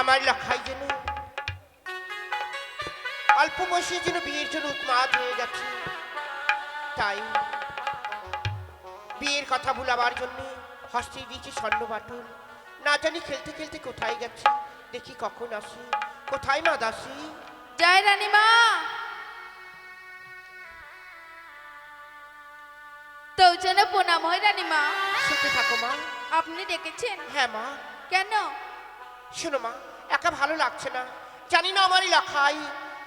আমার লখাই যেন। অল্প বয়সে যেন বিয়ের জন্য উন্মাদ হয়ে গেছে তাই বিয়ের কথা ভুলাবার জন্য হস্তে দিয়েছি স্বর্ণ বাটন না জানি খেলতে খেলতে কোথায় গেছে দেখি কখন আসি কোথায় মা দাসি। জয় রানীমা। তো যেন প্রণাম হয় রানীমা। সুখে থাকো মা। আপনি ডেকেছেন? হ্যাঁ মা। কেন? শোনো মা একা ভালো লাগছে না। জানি না আমার লেখাই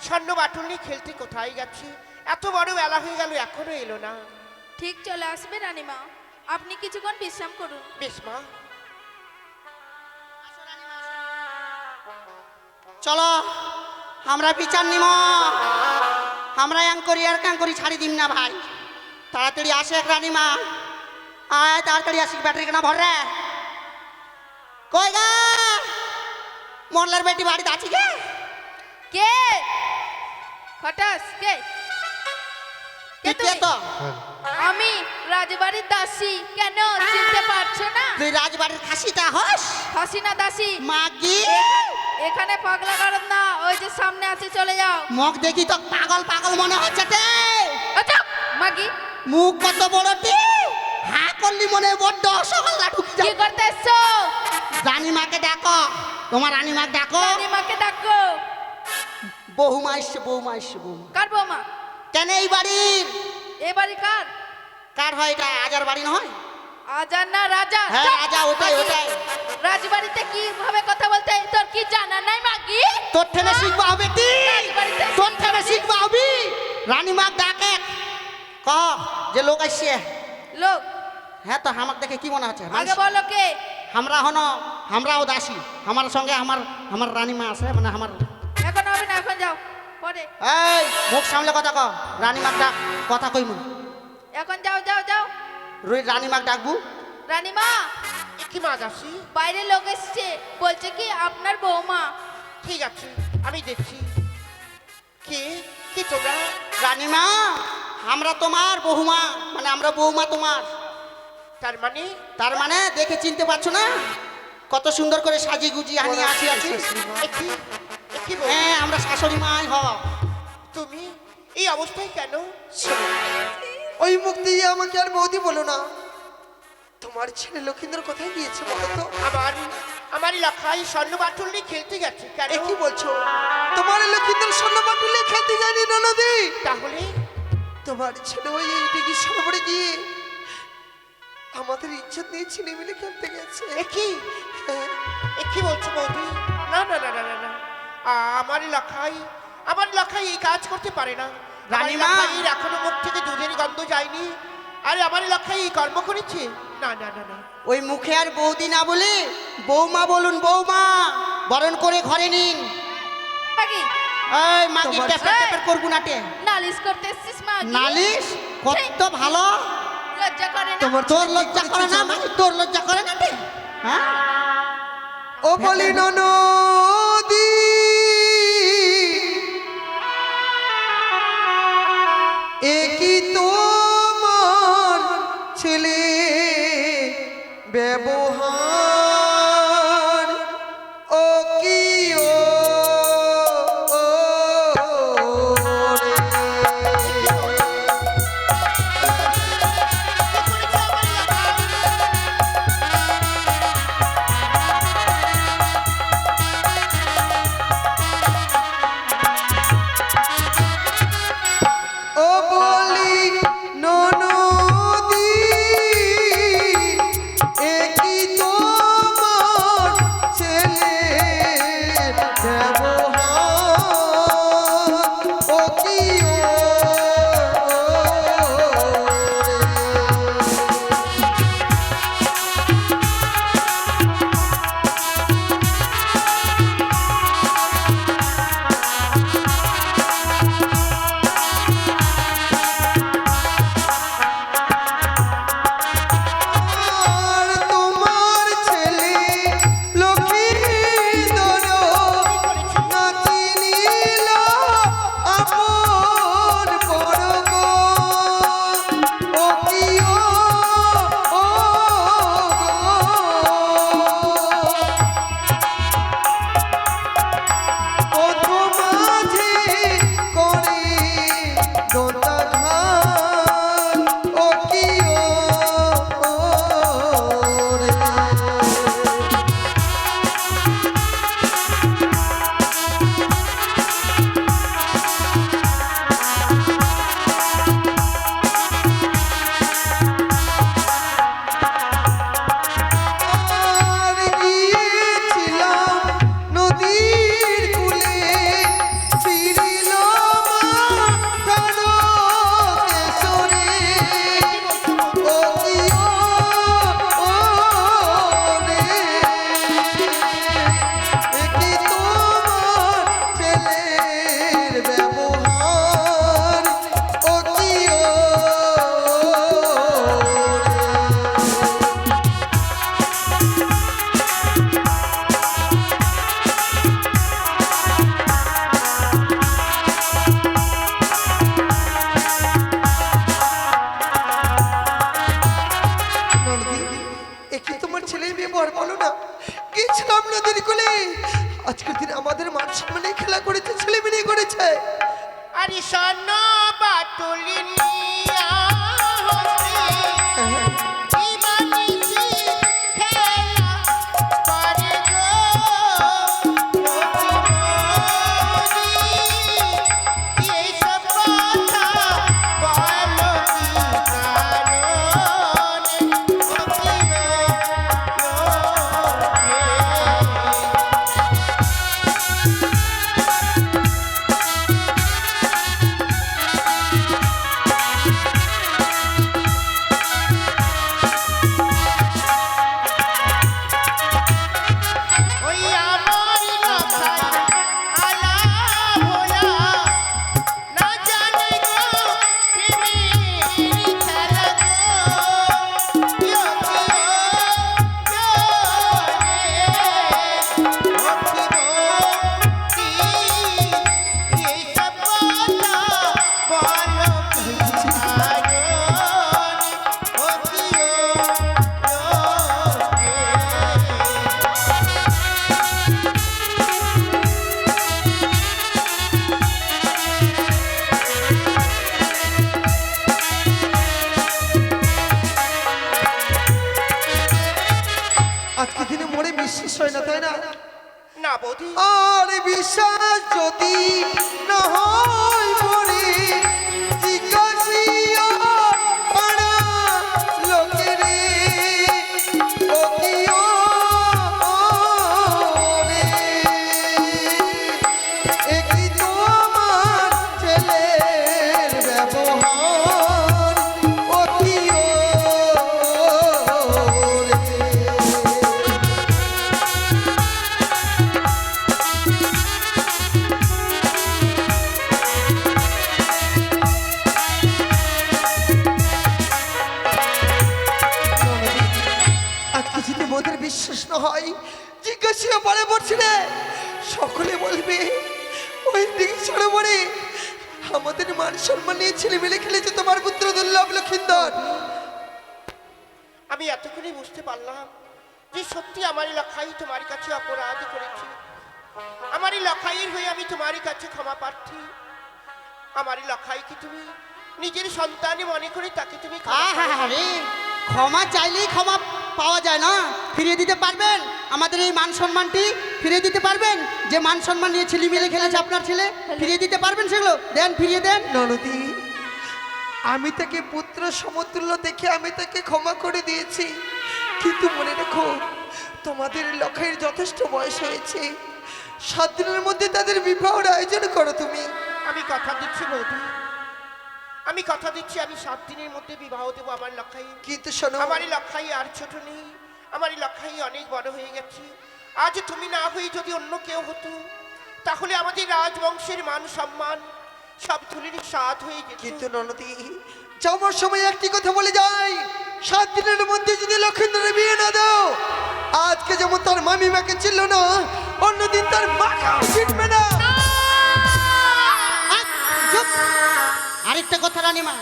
স্বর্ণ বাটন নিয়ে খেলতে কোথায় গেছে এত বড় বেলা হয়ে গেল এখনও এলো না। ঠিক চলে আসবে রানীমা। আপনি কিছুক্ষণ বিশ্রাম করুন। বেশ মা। চলো আমরা বিচার নিম। আমরা ইয়াং করি আর ক্যাং করি ছাড়ি দিম না ভাই। তাড়াতাড়ি আসে এক রানীমা। আয় তাড়াতাড়ি আসি ব্যাটারি কেনা ভর রে কই গা? মোরলার বেটি বাড়িতে আছি গে কে? হঠাৎ কে? কে কে? তো? আমি রাজবাড়ির দাসী। কেন? চিনতে পারছ না? তুই রাজবাড়ির খাসিটা হস? হাসিনা দাসী। মাগি এখানে পাগলা কারণ না। ওই যে সামনে আছে চলে যাও। মুখ দেখি তো পাগল পাগল মনে হচ্ছে তে। আচ্ছা মাগি মুখ কত বড়টি হা করলি মনে হয় বড্ড অসহল্লা ঢুকি কি করতে এসছো? রানীমাকে ডাকো। তোমার রানীমাকে ডাকো। রানীমাকে ডাকো। বহুমা এসছে বহুমা এসছে বহুমা কার বৌমা? কেন এই বাড়ির এ বাড়ি কার? কার হয় এটা? আজার বাড়ি নয়? আজার না রাজা? হ্যাঁ! রাজা, ওটাই, ওটাই। রাজবাড়িতে কি ভাবে কথা বলতে তোর কি জানা নাই মাগি তোর ঠেনে শিখবা হবে কি? তোর থেকে শিখবা হবি? রানীমা ডাকে। ক যে লোক আসছে। লোক? হ্যাঁ তো আমাকে দেখে কি মনে হচ্ছে? আগে বলো কে? আমরা হন আমরাও দাসী আমার সঙ্গে আমার আমার রানীমা আছে মানে আমার এখন হবে না এখন যাও পরে। এই মুখ সামলে কথা ক রানীমাক ডাক কথা কইমু এখন যাও যাও যাও। রুই রানীমাক ডাকবু? রানীমা! কি মা দাসি বাইরে লোক এসছে বলছে কি আপনার বৌমা। ঠিক আছে আমি দেখছি। কি? কি তোমরা? রানীমা আমরা তোমার বহুমা মানে আমরা বৌমা তোমার। তার মানে? তার মানে দেখে চিনতে পারছ না? কত সুন্দর করে সাজি গুজি আনি আসি আছি এ কি এ কি বৌ? হ্যাঁ আমরা শাশুড়ি মাই হ তুমি এই অবস্থায় কেন? ওই মুখ দিয়ে আমাকে আর বৌদি বলো না। তোমার ছেলে লক্ষিন্দর কোথায় গিয়েছে বলো তো? আমার আমার লেখাই স্বর্ণ বাটুল নিয়ে খেলতে গেছে কেন? এ কি বলছো? তোমার লক্ষিন্দর স্বর্ণ বাটুলে খেলতে যায়নি ননদি তাহলে? তোমার ছেলে ওই ডিগি সামনে গিয়ে আমাদের ইজ্জত নিয়ে ছিনে মিলে খেলতে গেছে। এ কি? হ্যাঁ, কি বলছো বৌদি? না না না না না না। আ- আমার লেখাই আমার লেখাই এই কাজ করতে পারে না। রানীমা! লেখাইয়ের এখনও মুখ থেকে দুধের গন্ধ যায়নি। আরে আমার লেখাই এই কর্ম করেছে? না না না না। ওই মুখে আর বৌদি না বলে বৌমা বলুন বৌমা বরণ করে ঘরে নিন। এই মাগি ট্যাপের ট্যাপের করব নাটে নালিশ করতে এসছিস মাগি? নালিশ? কত ভালো! তোমার তোর লজ্জা করে না? মাগি তোর লজ্জা করে না হ্যাঁ? ও বলি ননদি হয় না তাই না? না বৌদি। আর বিশ্বাস যদি না হয় ওই দিকে ছেড়ে আমাদের মান সম্মান নিয়ে ছেলে মেলে খেলেছে তোমার পুত্র দুর্লভ লক্ষিন্দর। আমি এতক্ষণই বুঝতে পারলাম যে সত্যি আমার লখাই তোমার কাছে অপরাধ করেছি। আমার লখাইয়ের হয়ে আমি তোমার কাছে ক্ষমা প্রার্থী। আমার লখাইকে তুমি নিজের সন্তানই মনে করে তাকে তুমি ক্ষমা চাইলেই ক্ষমা পাওয়া যায় না ফিরিয়ে দিতে পারবেন? আমাদের এই মান সম্মানটি ফিরিয়ে দিতে পারবেন? যে মান সম্মান নিয়ে ছেলে মেলে খেলেছে আপনার ছেলে ফিরিয়ে দিতে পারবেন সেগুলো? দেন ফিরিয়ে দেন। ননদী আমি তাকে পুত্র সমতুল্য দেখে আমি তাকে ক্ষমা করে দিয়েছি। কিন্তু মনে রেখো তোমাদের লক্ষের যথেষ্ট বয়স হয়েছে। সাত দিনের মধ্যে তাদের বিবাহের আয়োজন করো তুমি। আমি কথা দিচ্ছি বৌদি আমি কথা দিচ্ছি আমি সাত দিনের মধ্যে বিবাহ দেবো আমার লখাই কিন্তু শোনো। আমার লক্ষাই আর ছোট নেই আমার লক্ষাই অনেক বড় হয়ে গেছে। আজ তুমি না হয়ে যদি অন্য কেউ হতো তাহলে আমাদের রাজবংশের মান সম্মান সব ধুলির স্বাদ হয়ে যেত। কিন্তু ননদী যাওয়ার সময় একটি কথা বলে যাই। সাত দিনের মধ্যে যদি লক্ষেন্দ্রের বিয়ে না দাও আজকে যেমন তার মামি মাকে ছিল না অন্যদিন তার মাকেও চিনবে না! আরেকটা কথা রানিমা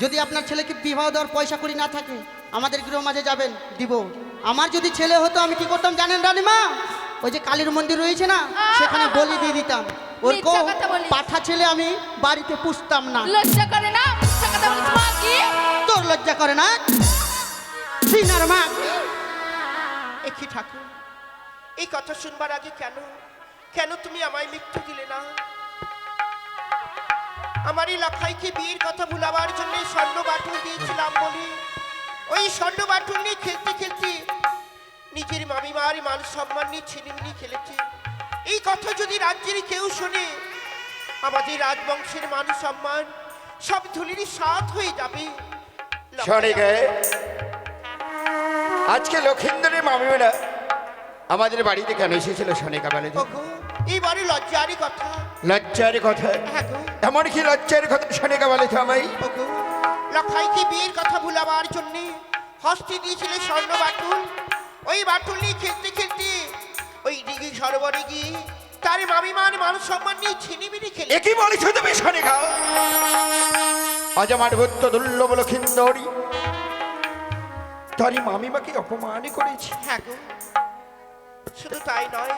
যদি আপনার ছেলেকে বিবাহ দেওয়ার পয়সা করি না থাকে আমাদের গৃহ মাঝে যাবেন দিব। আমার যদি ছেলে হতো আমি কি করতাম জানেন রানিমা ওই যে কালীর মন্দির রয়েছে না সেখানে বলি দিয়ে দিতাম। ওর। পাঠা ছেলে আমি বাড়িতে পুষতাম না। লজ্জা করে না? তোর লজ্জা করে না? সিনার মা। একই ঠাকুর? এই কথা শুনবার আগে কেন? কেন তুমি আমায় মৃত্যু দিলে না? আমার এই লখাইকে বিয়ের কথা ভুলাবার জন্য স্বর্ণ বাটুল দিয়েছিলাম বলে। ওই স্বর্ণ বাটুল নিয়ে খেলতে খেলতে নিজের মামিমার মান সম্মান নিয়ে ছিনিমিনি খেলেছে। এই কথা যদি রাজ্যের কেউ শোনে আমাদের রাজবংশের মান সম্মান সব ধুলির সাথ হয়ে যাবে। আজকে লক্ষিন্দরের মামিমেরা আমাদের বাড়িতে কেন এসেছিল শনিকা বলে? ওগো, এইবারে লজ্জারই কথা। লজ্জার কথা। হ্যাঁ এমন কি লজ্জার কথা? শনিকা বলে তো আমায়। ওগো, লখাইকে বিয়ের কথা ভুলাবার জন্য হস্তে দিয়েছিলে স্বর্ণ বাটুল? ওই বাটুল নিয়ে খেলতে খেলতে ওই দিঘি সরোবরে গিয়ে তার মামিমার মান সম্মান নিয়ে ছিনিমিনি খেলে। একই বলেছ তুমি? শনিকা আজ আমার ভূত্য দুর্লভ লক্ষিন্দরী তারই মামিমাকে অপমান করেছি। হ্যাঁ গো শুধু তাই নয়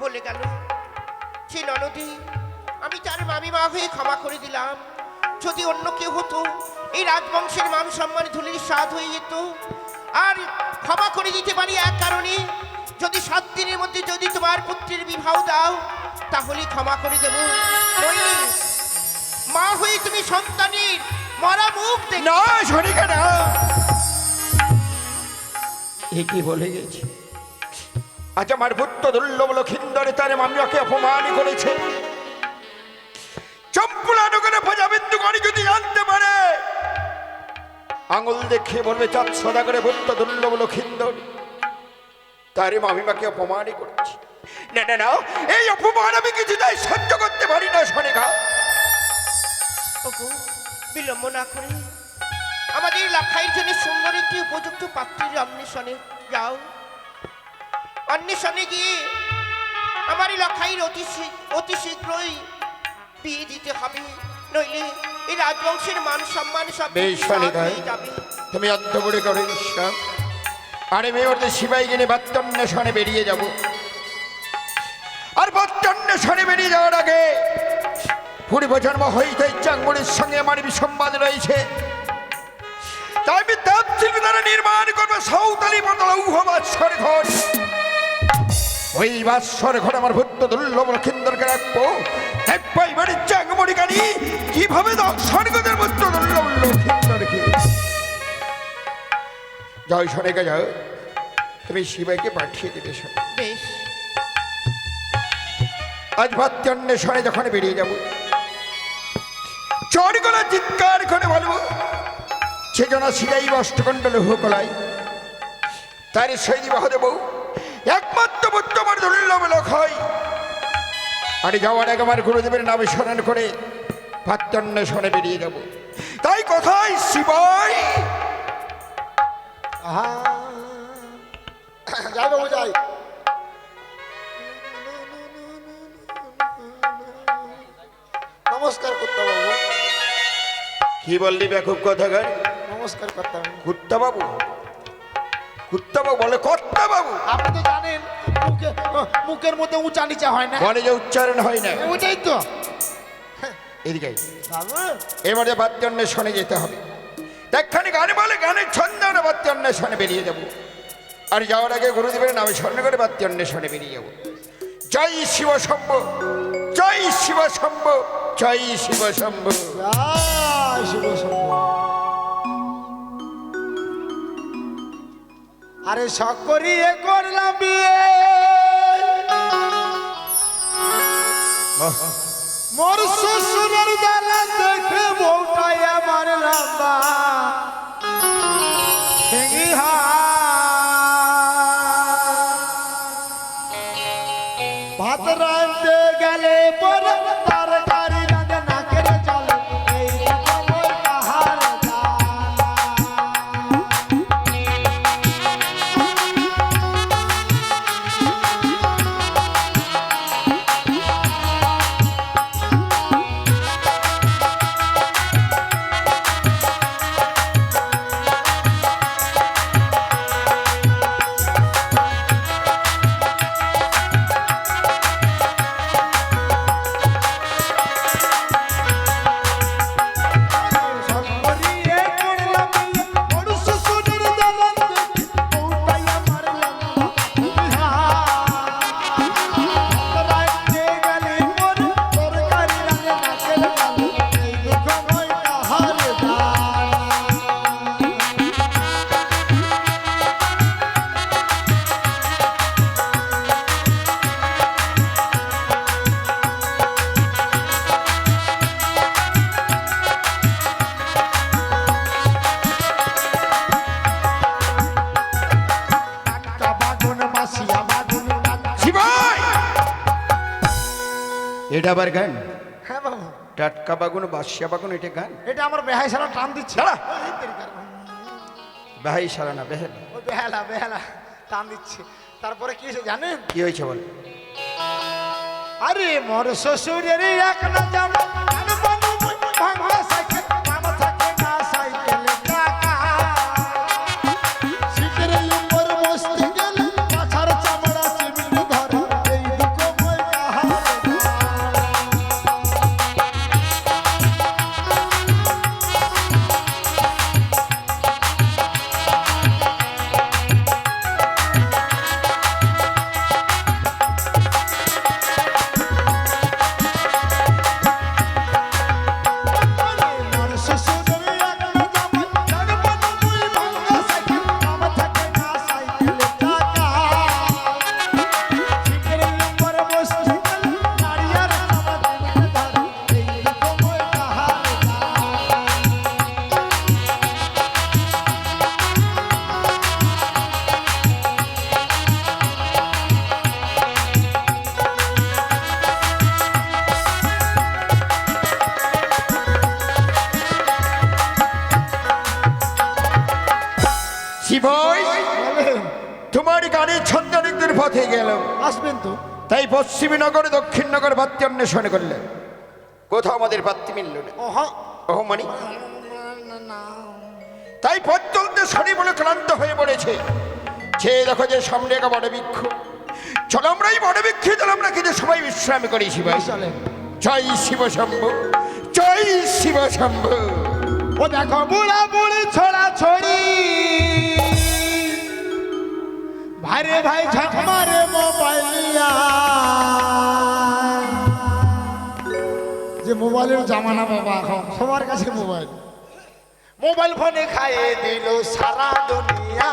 বলে গেল সে ননদি আমি তার মামিমা হয়ে ক্ষমা করে দিলাম। যদি অন্য কেউ হতো এই রাজবংশের মান সম্মান ধুলির স্বাদ হয়ে যেত। আর ক্ষমা করে দিতে পারি এক কারণে যদি সাত দিনের মধ্যে যদি তোমার পুত্রের বিবাহ দাও তাহলে ক্ষমা করে দেব। মা হয়ে তুমি সন্তানের মরা মুখ দেখে না সনিকা না এ কি বলে গেছে? আজ আমার পুত্র দুর্লভ লক্ষিন্দরে তার মামিমাকে অপমান করেছে। চম্পুলা নগরে প্রজাবিন্দু গণি যদি জানতে পারে, আঙুল দেখে বলবে, চাঁদ সদা করে পুত্র দুর্লভ লক্ষিন্দর, তারে মামিমাকে অপমানই করেছে। না না না, এই অপমান আমি কিছুটাই সহ্য করতে পারি না ওগো, বিলম্ব না করে। আমাদের লাখাইয়ের জন্য সুন্দর একটি উপযুক্ত পাত্রীর অন্বেষণে যাও। অন্বেষণে গিয়ে আমার লাখাইয়ের অতি অতি শীঘ্রই বিয়ে দিতে হবে। নইলে এই রাজবংশের মান সম্মান সব তুমি অর্ধবড়ি করে ঈশ্বর আরে মেয়ে ওদের সিপাই কিনে বাত্যান্বেষণে বেরিয়ে যাব। আর বাত্যান্বেষণে বেরিয়ে যাওয়ার আগে পূর্ব জন্ম হইতে চাঙ্গুড়ির সঙ্গে আমার বিসম্বাদ রয়েছে। তাই আমি তাপশিল্প দ্বারা নির্মাণ করব সাঁওতালি বদল উহবাসর ঘর ওই বাসর ঘরে আমার ভূত দুর্লভ লক্ষিন্দরকে রাখব? দেখব এবারে চাঙ্গুড়ি গাড়ি কীভাবে দর্শন করে ভূত দুর্লভ লক্ষিন্দরকে জয় সনেকা যাও তুমি শিবাইকে পাঠিয়ে দেবে শোনো। বেশ। আজ ভাত্যান্বেষণে যখন বেরিয়ে যাব চড়গলা চিৎকার করে বলব সেজনা সিজাই অষ্টকণ্ড লোহকলাই তার সেই বিবাহ দেব। একমাত্র আমার হয়। আর যাওয়ার আগে আমার গুরুদেবের নামে স্মরণ করে ভাত্যান্বেষণে বেরিয়ে যাব। তাই কথাই শিবাই। যাই বাবু যাই। নমস্কার করতে বাবু। কি বললি বেকুব কথা নমস্কার করতাম কুত্তা বাবু? কুত্তা বাবু বলে কর্তা বাবু আপনি তো জানেন মুখে মুখের মধ্যে উঁচা নিচা হয় না। বলে যে উচ্চারণ হয় না। ওইটাই তো। এদিকে এবারে বাদ্যান্বেষণে যেতে হবে। দেখখানি গানে বলে গানের ছন্দ আমরা বাদ্যান্বেষণে বেরিয়ে যাব। আর যাওয়ার আগে গুরুদেবের নামে স্মরণ করে বাদ্যান্বেষণে বেরিয়ে যাব। জয় শিব শম্ভ জয় শিব শম্ভ জয় শিব শম্ভ। জয় শিব শম্ভু। আরে সকরিয়ে করলাম বিয়ে। মোর শ্বশুরের দালা দেখে বউটাই আমার লম্বা ভেঙি আবার গান? হ্যাঁ বাবু। টাটকা বাগুন বাসিয়া বাগুন এটা গান? এটা আমার বেহাই সারা টান দিচ্ছে। বেহাই সারা না বেহেলা বেহালা বেহালা টান দিচ্ছে। তারপরে কি হয়েছে জানেন? কি হয়েছে বল? আরে মোর শ্বশুরের এক না জামা তোমার গাড়ির ছন্দানিকদের পথে গেলাম আসবেন তো। তাই পশ্চিমী নগর দক্ষিণ নগর পাত্রী অন্বেষণ করলেন কোথাও আমাদের পাত্রী মিলল না। ও হ্যাঁ মানে তাই পথ চলতে শনি বলে ক্লান্ত হয়ে পড়েছে। সে দেখো যে সামনে একটা বড় বৃক্ষ। চলো আমরা এই বড় বৃক্ষে চলো আমরা কিন্তু সবাই বিশ্রাম করি শিবাই। জয় শিব শম্ভু জয় শিব শম্ভু ও দেখো, বুড়া বুড়ি ছোড়া ছড়ি। ভাইরে ভাই ঝকমারে মোবাইলিয়া যে মোবাইলের জামানা বাবা এখন, সবার কাছে মোবাইল। মোবাইল ফোনে খাইয়ে দিল সারা দুনিয়া।